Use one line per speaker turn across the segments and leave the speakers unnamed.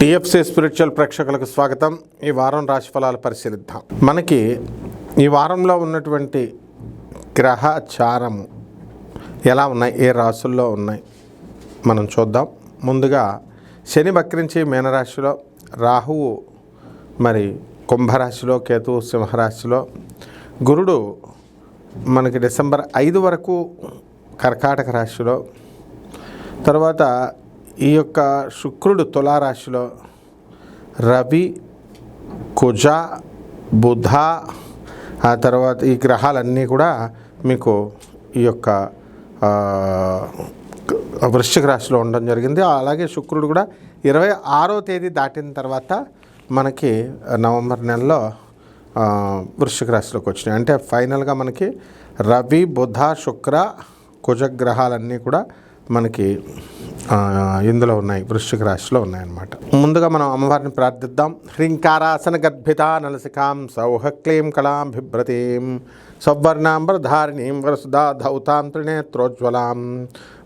TFC spiritual ప్రేక్షకులకు స్వాగతం. ఈ వారం రాశి ఫలాలు పరిశీలిద్దాం. మనకి ఈ వారంలో ఉన్నటువంటి గ్రహచారము ఎలా ఉన్నాయి? ఏ రాశుల్లో ఉన్నాయి? మనం చూద్దాం. ముందుగా శని వక్రించి మీనరాశిలో రాహువు మరి కుంభరాశిలో కేతువు సింహరాశిలో గురుడు మనకి డిసెంబర్ ఐదు వరకు కర్కాటక రాశిలో తర్వాత ఈ యొక్క శుక్రుడు తులారాశిలో రవి కుజ బుధ ఆ తర్వాత ఈ గ్రహాలన్నీ కూడా మీకు ఈ యొక్క వృశ్చిక రాశిలో ఉండడం జరిగింది. అలాగే శుక్రుడు కూడా ఇరవై ఆరో తేదీ దాటిన తర్వాత మనకి నవంబర్ నెలలో వృశ్చిక రాశిలోకి వచ్చినాయి. అంటే ఫైనల్గా మనకి రవి బుధ శుక్ర కుజగ్రహాలన్నీ కూడా మనకి ఇందులో ఉన్నాయి వృశ్చిక రాశిలో ఉన్నాయన్నమాట. ముందుగా మనం అమ్మవారిని ప్రార్థిద్దాం. హ్రీంకారాసన గర్భిత నలసికాం సౌహక్లీం కళాం బిభ్రతీం సౌవర్ణాంబరధారిణీం వరసుదా ధౌతాం త్రినేత్రోజ్వలాం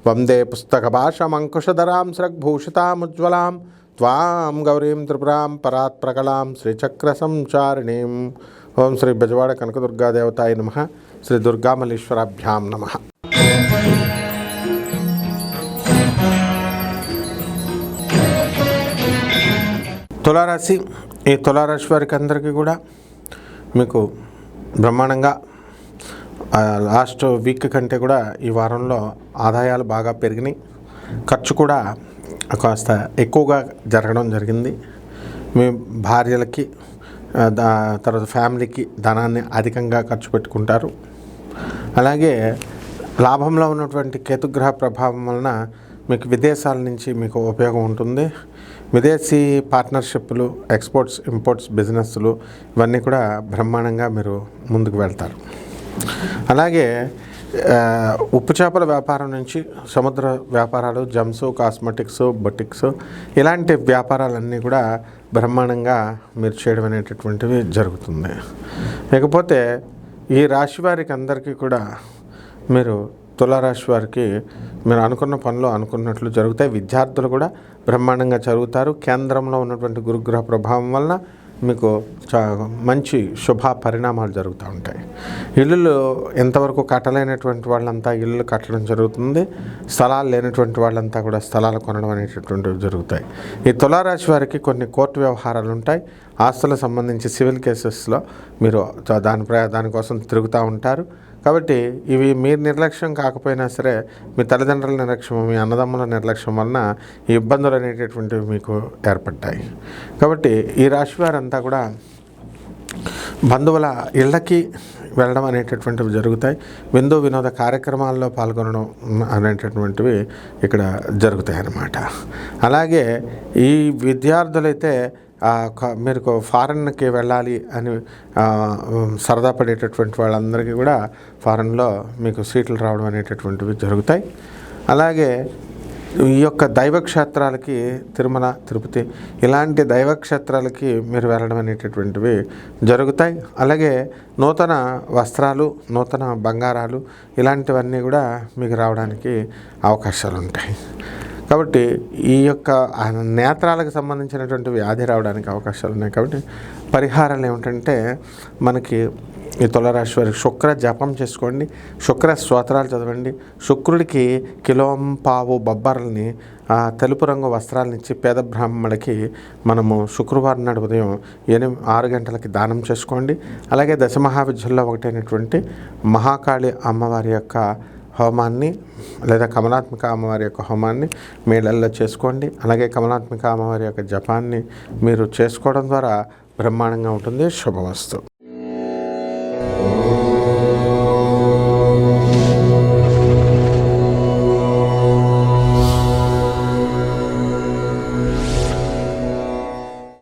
వందే పుస్తక భాషమంకుశధరాం శ్రగ్భూషితాముజ్వలాం త్వాం గౌరీం త్రిపురాం పరాత్ప్రకళాం శ్రీచక్ర సంచారిణీం. ఓం శ్రీ బెజవాడ కనకదుర్గాదేవతాయ నమ. శ్రీ దుర్గామల్లేశ్వరాభ్యాం నమ. తులారాశి ఈ తులారాశి వారికి అందరికీ కూడా మీకు బ్రహ్మాండంగా లాస్ట్ వీక్ కంటే కూడా ఈ వారంలో ఆదాయాలు బాగా పెరిగినాయి. ఖర్చు కూడా కాస్త ఎక్కువగా జరగడం జరిగింది. మీ భార్యలకి దా తర్వాత ఫ్యామిలీకి ధనాన్ని అధికంగా ఖర్చు పెట్టుకుంటారు. అలాగే లాభంలో ఉన్నటువంటి కేతుగ్రహ ప్రభావం వలన మీకు విదేశాల నుంచి మీకు ఉపయోగం ఉంటుంది. విదేశీ పార్ట్నర్షిప్లు ఎక్స్పోర్ట్స్ ఇంపోర్ట్స్ బిజినెస్లు ఇవన్నీ కూడా బ్రహ్మాండంగా మీరు ముందుకు వెళ్తారు. అలాగే ఉప్పు చేపల వ్యాపారం నుంచి సముద్ర వ్యాపారాలు జమ్స్ కాస్మెటిక్స్ బొటిక్స్ ఇలాంటి వ్యాపారాలన్నీ కూడా బ్రహ్మాండంగా మీరు చేయడం అనేటటువంటివి జరుగుతుంది. ఇకపోతే ఈ రాశి వారికి అందరికీ కూడా మీరు తులారాశి వారికి మీరు అనుకున్న పనులు అనుకున్నట్లు జరుగుతాయి. విద్యార్థులు కూడా బ్రహ్మాండంగా చదువుతారు. కేంద్రంలో ఉన్నటువంటి గురుగ్రహ ప్రభావం వలన మీకు చా మంచి శుభ పరిణామాలు జరుగుతూ ఉంటాయి. ఇల్లులు ఎంతవరకు కట్టలేనటువంటి వాళ్ళంతా ఇల్లు కట్టడం జరుగుతుంది. స్థలాలు లేనటువంటి వాళ్ళంతా కూడా స్థలాలు కొనడం అనేటటువంటివి జరుగుతాయి. ఈ తులారాశి వారికి కొన్ని కోర్టు వ్యవహారాలు ఉంటాయి. ఆస్తులకు సంబంధించి సివిల్ కేసెస్లో మీరు దాని ప్ర దానికోసం తిరుగుతూ ఉంటారు. కాబట్టి ఇవి మీరు నిర్లక్ష్యం కాకపోయినా సరే మీ తల్లిదండ్రుల నిర్లక్ష్యం మీ అన్నదమ్ముల నిర్లక్ష్యం వలన ఈ ఇబ్బందులు అనేటటువంటివి మీకు ఏర్పడ్డాయి. కాబట్టి ఈ రాశి వారంతా కూడా బంధువుల ఇళ్ళకి వెళ్ళడం అనేటటువంటివి జరుగుతాయి. విందు వినోద కార్యక్రమాల్లో పాల్గొనడం అనేటటువంటివి ఇక్కడ జరుగుతాయి అన్నమాట అలాగే ఈ విద్యార్థులైతే మీరు ఫారెన్కి వెళ్ళాలి అని సరదా పడేటటువంటి వాళ్ళందరికీ కూడా ఫారెన్లో మీకు సీట్లు రావడం అనేటటువంటివి జరుగుతాయి. అలాగే ఈ యొక్క దైవక్షేత్రాలకి తిరుమల తిరుపతి ఇలాంటి దైవక్షేత్రాలకి మీరు వెళ్ళడం అనేటటువంటివి జరుగుతాయి. అలాగే నూతన వస్త్రాలు నూతన బంగారాలు ఇలాంటివన్నీ కూడా మీకు రావడానికి అవకాశాలు ఉంటాయి కాబట్టి ఈ యొక్క నేత్రాలకు సంబంధించినటువంటి వ్యాధి రావడానికి అవకాశాలు ఉన్నాయి. కాబట్టి పరిహారాలు ఏమిటంటే మనకి ఈ తులరాశి వారికి శుక్ర జపం చేసుకోండి శుక్ర స్తోత్రాలు చదవండి శుక్రుడికి కిలోం పావు బొబ్బర్లని తెలుపు రంగు వస్త్రాలను ఇచ్చి పేద బ్రాహ్మణుడికి మనము శుక్రవారం నాడు ఉదయం ఎనిమిది ఆరు గంటలకి దానం చేసుకోండి. అలాగే దశమహావిద్యుల్లో ఒకటైనటువంటి మహాకాళి అమ్మవారి యొక్క హోమాన్ని లేదా కమలాత్మిక అమ్మవారి యొక్క హోమాన్ని మేళల్లో చేసుకోండి. అలాగే కమలాత్మిక అమ్మవారి యొక్క జపాన్ని మీరు చేసుకోవడం ద్వారా బ్రహ్మాండంగా ఉంటుంది. శుభవస్తు